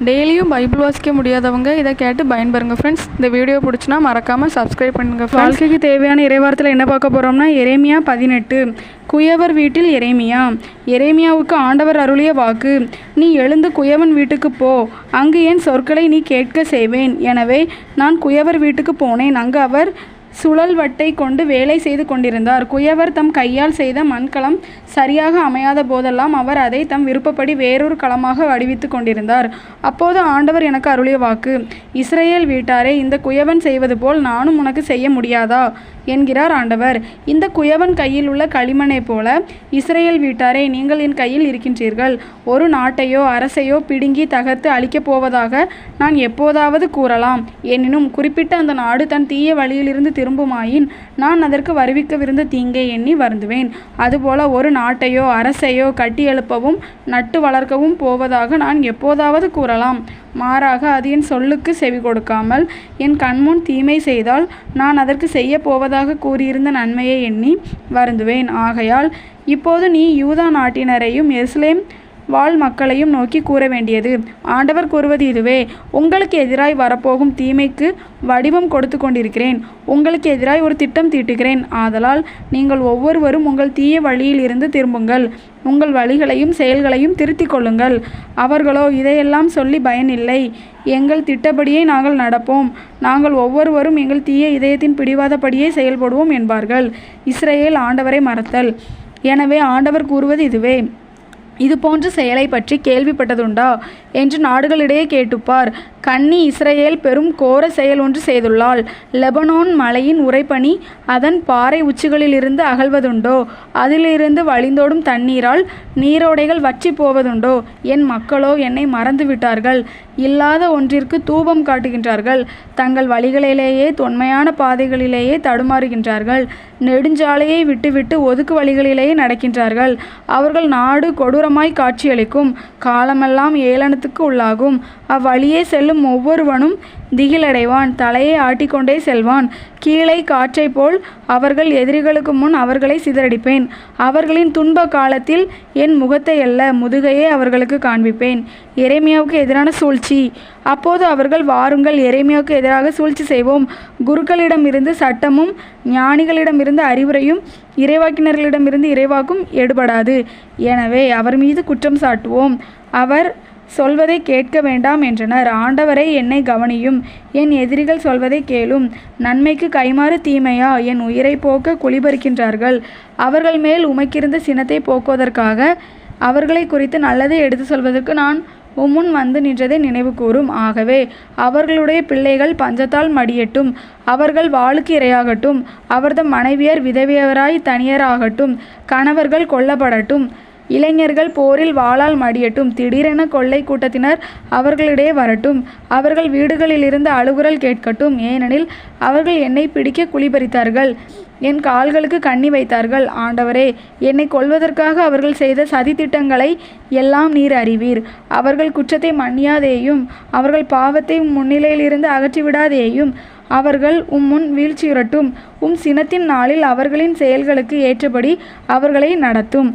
டெய்லியும் பைபிள் வாசிக்க முடியாதவங்க இதை கேட்டு பயன்பெறுங்க ஃப்ரெண்ட்ஸ் இந்த வீடியோ பிடிச்சினா மறக்காமல் சப்ஸ்கிரைப் பண்ணுங்கள் வாழ்க்கைக்கு தேவையான இறைவாரத்தில் என்ன பார்க்க போகிறோம்னா எரேமியா பதினெட்டு. குயவர் வீட்டில் எரேமியா. எரேமியாவுக்கு ஆண்டவர் அருளிய வாக்கு நீ எழுந்து குயவன் வீட்டுக்கு போ. அங்கு என் சொற்களை நீ கேட்க செய்வேன். எனவே நான் குயவர் வீட்டுக்கு போனேன். அங்கு அவர் சுழல் வட்டை கொண்டு வேலை செய்து கொண்டிருந்தார். குயவர் தம் கையால் செய்த மண்கலம் சரியாக அமையாத போதெல்லாம் அவர் அதை தம் விருப்பப்படி வேறொரு களமாக வடிவித்து கொண்டிருந்தார். அப்போது ஆண்டவர் எனக்கு அருளிய வாக்கு இஸ்ரேல் வீட்டாரே இந்த குயவன் செய்வது போல் நானும் உனக்கு செய்ய முடியாதா? என்கிறார் ஆண்டவர். இந்த குயவன் கையில் உள்ள களிமனை போல இஸ்ரேல் வீட்டாரே நீங்கள் என் கையில் இருக்கின்றீர்கள். ஒரு நாட்டையோ அரசையோ பிடுங்கி தகர்த்து அழிக்கப் போவதாக நான் எப்போதாவது கூறலாம். எனினும் குறிப்பிட்ட அந்த நாடு தன் தீய வழியிலிருந்து திரும்புமாயின் நான் அதற்கு வருவிக்கவிருந்த தீங்கை எண்ணி வருந்துவேன். அதுபோல ஒரு நாட்டையோ அரசையோ கட்டியெழுப்பவும் நட்டு வளர்க்கவும் போவதாக நான் எப்போதாவது கூறலாம். மாறாக அது என் சொல்லுக்கு செவி கொடுக்காமல் என் கண்முன் தீமை செய்தால் நான் அதற்கு செய்ய போவதாக கூறியிருந்த நன்மையை எண்ணி வருந்துவேன். ஆகையால் இப்போது நீ யூதா நாட்டினரையும் எருசலேம் வாழ் மக்களையும் நோக்கி கூற வேண்டியது ஆண்டவர் கூறுவது இதுவே உங்களுக்கு எதிராய் வரப்போகும் தீமைக்கு வடிவம் கொடுத்து கொண்டிருக்கிறேன். உங்களுக்கு எதிராய் ஒரு திட்டம் தீட்டுகிறேன். ஆதலால் நீங்கள் ஒவ்வொருவரும் உங்கள் தீய வழியில் இருந்து திரும்புங்கள். உங்கள் வழிகளையும் செயல்களையும் திருத்திக் கொள்ளுங்கள். அவர்களோ இதையெல்லாம் சொல்லி பயனில்லை எங்கள் திட்டப்படியே நாங்கள் நடப்போம். நாங்கள் ஒவ்வொருவரும் எங்கள் தீய இதயத்தின் பிடிவாதப்படியே செயல்படுவோம் என்பார்கள். இஸ்ரேல் ஆண்டவரை மறத்தல். எனவே ஆண்டவர் கூறுவது இதுவே இது போன்ற செயலை பற்றி கேள்விப்பட்டதுண்டா? என்று நாடுகளிடையே கேட்டுப்பார். கன்னி இஸ்ரேல் பெரும் கோர செயல் ஒன்று செய்துள்ளாள். லெபனோன் மலையின் உறைபனி அதன் பாறை உச்சிகளிலிருந்து அகழ்வதுண்டோ அதிலிருந்து வழிந்தோடும் தண்ணீரால் நீரோடைகள் வற்றி போவதுண்டோ? என் மக்களோ என்னை மறந்து விட்டார்கள் இல்லாத ஒன்றிற்கு தூபம் காட்டுகின்றார்கள். தங்கள் வழிகளிலேயே தொன்மையான பாதைகளிலேயே தடுமாறுகின்றார்கள். நெடுஞ்சாலையை விட்டுவிட்டு ஒதுக்கு வழிகளிலேயே நடக்கின்றார்கள். அவர்கள் நாடு கொடூரமாய் காட்சியளிக்கும். காலமெல்லாம் மரணத்துக்கு உள்ளாகும். அவ்வழியே செல்லும் ஒவ்வொருவனும் திகிலடைவான். தலையை ஆட்டிக்கொண்டே செல்வான். கீழே காற்றைப் போல் அவர்கள் எதிரிகளுக்கு முன் அவர்களை சிதறடிப்பேன். அவர்களின் துன்ப காலத்தில் என் முகத்தை அல்ல முதுகையே அவர்களுக்கு காண்பிப்பேன். எரேமியாவுக்கு எதிரான சூழ்ச்சி. அப்போது அவர்கள் வாருங்கள் எரேமியாவுக்கு எதிராக சூழ்ச்சி செய்வோம். குருக்களிடமிருந்து சட்டமும் ஞானிகளிடமிருந்து அறிவுரையும் இறைவாக்கினர்களிடமிருந்து இறைவாக்கும் எடுபடாது. எனவே அவர் மீது குற்றம் சாட்டுவோம். அவர் சொல்வதை கேட்க வேண்டாம் என்றனர். ஆண்டவரை என்னை கவனியும். என் எதிரிகள் சொல்வதை கேளும். நன்மைக்கு கைமாறு தீமையா? என் உயிரை போக்க குளிபறிக்கின்றார்கள் அவர்கள் மேல் உமைக்கிருந்த சினத்தை போக்குவதற்காக அவர்களை குறித்து நல்லதை எடுத்து சொல்வதற்கு நான் உம்முன் வந்து நின்றதை நினைவு கூறும் ஆகவே அவர்களுடைய பிள்ளைகள் பஞ்சத்தால் மடியட்டும். அவர்கள் வாளுக்கு இரையாகட்டும். அவர்தம் மனைவியர் விதவியவராய் தனியராகட்டும். கணவர்கள் கொல்லப்படட்டும். இளைஞர்கள் போரில் வாளால் மடியட்டும் திடீரென கொள்ளை கூட்டத்தினர் அவர்களிடையே வரட்டும். அவர்கள் வீடுகளிலிருந்து அழுகுரல் கேட்கட்டும். ஏனெனில் அவர்கள் என்னை பிடிக்க குளிபறித்தார்கள் என் கால்களுக்கு கண்ணி வைத்தார்கள். ஆண்டவரே என்னை கொல்வதற்காக அவர்கள் செய்த சதித்திட்டங்களை எல்லாம் நீர் அறிவீர். அவர்கள் குற்றத்தை மன்னியாதேயும் அவர்கள் பாவத்தை முன்னிலையிலிருந்து அகற்றிவிடாதேயும் அவர்கள் உம் முன் வீழ்ச்சியுறட்டும். உம் சினத்தின் நாளில் அவர்களின் செயல்களுக்கு ஏற்றபடி அவர்களை நடத்தும்.